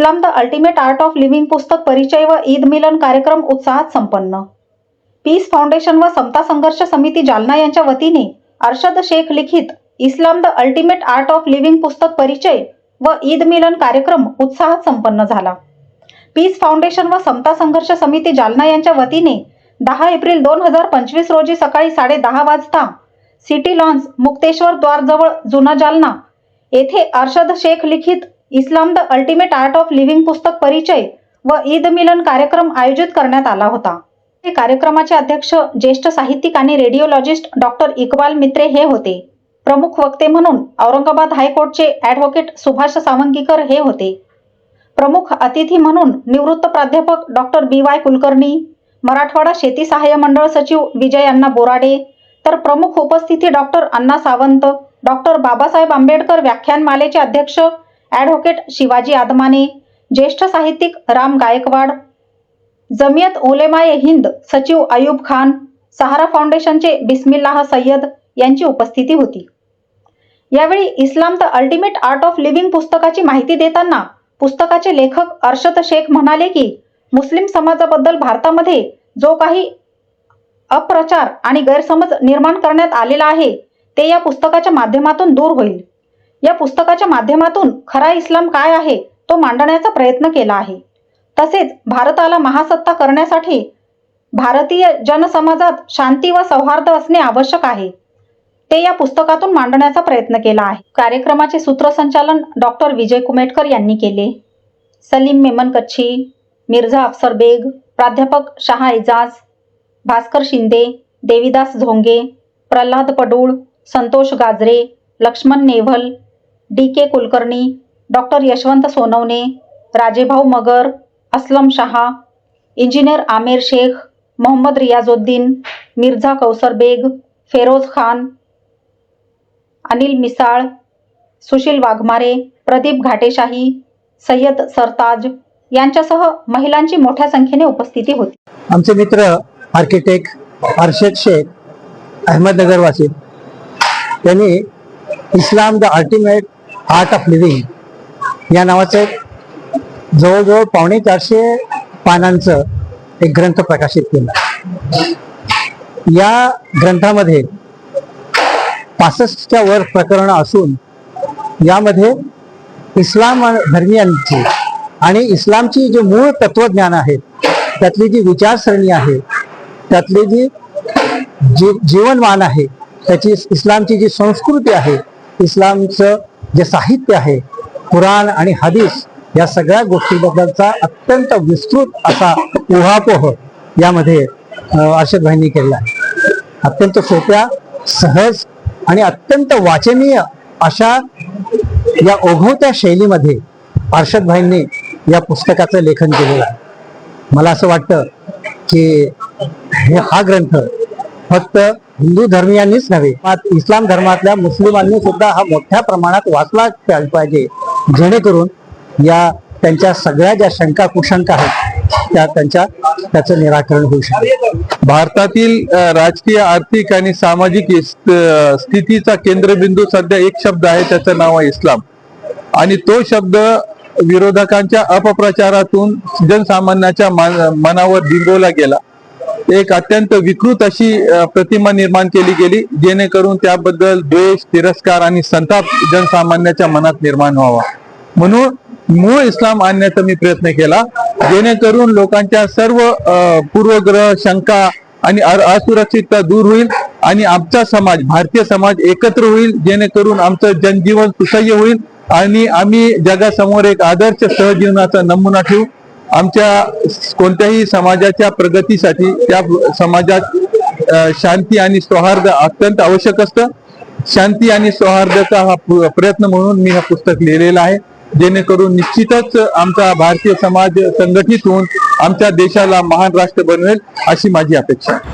Islam the ultimate art of living पुस्तक परिचय व ईद मिलन कार्यक्रम उत्साहात संपन्न. पीस फाउंडेशन व समता संघर्ष समिती जालना यांच्या वतीने अर्शद शेख लिखित Islam the ultimate art of living पुस्तक परिचय व ईद मिलन कार्यक्रम उत्साहात संपन्न झाला. पीस फाउंडेशन व समता संघर्ष समिती जालना यांच्या वतीने दहा एप्रिल दोन हजार पंचवीस रोजी सकाळी साडे दहा वाजता सिटी लॉन्स मुक्तेश्वर द्वारजवळ जुना जालना येथे अर्शद शेख लिखित Islam the ultimate art of living पुस्तक परिचय व ईद मिलन कार्यक्रम आयोजित करण्यात आला होता. हे कार्यक्रमाचे अध्यक्ष ज्येष्ठ साहित्यिक आणि रेडिओलॉजिस्ट डॉक्टर इक्बाल मित्रे हे होते. प्रमुख वक्ते म्हणून औरंगाबाद हायकोर्टचे ॲडव्होकेट सुभाष सावंगीकर हे होते. प्रमुख अतिथी म्हणून निवृत्त प्राध्यापक doctor B Y Kulkarni Marathwada शेती सहाय्य मंडळ सचिव विजय अण्णा बोराडे तर प्रमुख उपस्थिती डॉक्टर अण्णा सावंत डॉक्टर बाबासाहेब आंबेडकर व्याख्यानमालेचे अध्यक्ष ॲडव्होकेट शिवाजी आदमाने ज्येष्ठ साहित्यिक राम गायकवाड जमियत ओलेमाये हिंद सचिव अयूब खान सहारा फाउंडेशनचे बिस्मिल्लाह सय्यद यांची उपस्थिती होती. यावेळी Islam the ultimate art of living पुस्तकाची माहिती देताना पुस्तकाचे लेखक अर्शद शेख म्हणाले की मुस्लिम समाजाबद्दल भारतामध्ये जो काही अप्रचार आणि गैरसमज निर्माण करण्यात आलेला आहे ते या पुस्तकाच्या माध्यमातून दूर होईल. या पुस्तकाच्या माध्यमातून खरा इस्लाम काय आहे तो मांडण्याचा प्रयत्न केला आहे. तसेच भारताला महासत्ता करण्यासाठी भारतीय जनसमाजात शांती व सौहार्द असणे आवश्यक आहे. ते या पुस्तकातून मांडण्याचा प्रयत्न केला आहे. कार्यक्रमाचे सूत्रसंचालन डॉक्टर विजय कुमेटकर यांनी केले. सलीम मेमन कच्छी मिर्झा अफसर बेग प्राध्यापक Shah Ejaz Bhaskar Shinde Devidas Zonge Pralhad Padul Santosh Gajre Laxman Newal D K Kulkarni doctor Yashwant Sonawane Rajebhau Magar Aslam Shah engineer Amer Shaikh Mohammad Riyazuddin Mirza Kausar Baig Feroz Khan Anil Misal Sushil Waghmare Pradeep Ghateshahi Sayyad Sartaj यांच्यासह महिलांची मोठ्या संख्येने उपस्थिती होती. आमचे मित्र architect Arshad Shaikh Ahmednagar त्यांनी Islam the ultimate art of living या नावाचं एक जवळजवळ पावणे चारशे पानांचं एक ग्रंथ प्रकाशित केला. या ग्रंथामध्ये पासष्टच्या वर प्रकरणं असून यामध्ये इस्लाम धर्मियांची आणि इस्लामची जे मूळ तत्वज्ञान आहे त्यातली जी विचारसरणी आहे त्यातली जी जी जीवनमान आहे त्याची इस्लामची जी संस्कृती आहे इस्लामचं जे साहित्य आहे कुराण आणि हदीस या सगळ्या गोष्टीबद्दलचा अत्यंत विस्तृत असा उहापोह यामध्ये अर्षद भाईंनी केलेला आहे. अत्यंत सोप्या सहज आणि अत्यंत वाचनीय अशा या ओघवत्या शैलीमध्ये अर्षद भाईंनी या पुस्तकाचं लेखन केलेलं आहे. मला असं वाटतं की हे हा ग्रंथ फक्त हिंदू धर्मियांनीच नव्हे इस्लाम धर्मातल्या मुस्लिमांनी सुद्धा हा मोठ्या प्रमाणात वाचला पाहिजे. जेणेकरून या त्यांच्या सगळ्या ज्या शंका कुशंका आहेत त्या त्यांच्या त्याचं निराकरण होऊ शकते. भारतातील राजकीय आर्थिक आणि सामाजिक स्थितीचा केंद्रबिंदू सध्या एक शब्द आहे त्याचं नाव आहे इस्लाम. आणि तो शब्द विरोधकांच्या अपप्रचारातून जनसामान्याच्या मनावर बिंबवला गेला. एक अत्यंत विकृत अशी प्रतिमा निर्माण केली गेली जेणेकरून त्याबद्दल द्वेष तिरस्कार आणि संताप जनसामान्याच्या मनात निर्माण व्हावा. म्हणून मूळ इस्लाम आणण्याचा मी प्रयत्न केला जेणेकरून लोकांच्या सर्व पूर्वग्रह शंका आणि असुरक्षितता दूर होईल आणि आमचा समाज भारतीय समाज एकत्र होईल जेणेकरून आमचं जनजीवन सुसह्य होईल आणि आम्ही जगासमोर एक आदर्श सहजीवनाचा नमुना ठेवू. आमच्या कोणत्याही समाजाच्या प्रगतीसाठी त्या समाजात शांती आणि सौहार्द अत्यंत आवश्यक असतं. शांती आणि सौहार्दाचा हा प्रयत्न म्हणून मी हे पुस्तक लिहिलेलं आहे. जेणेकरून निश्चितच आमचा भारतीय समाज संघटित होऊन आमच्या देशाला महान राष्ट्र बनवेल अशी माझी अपेक्षा आहे.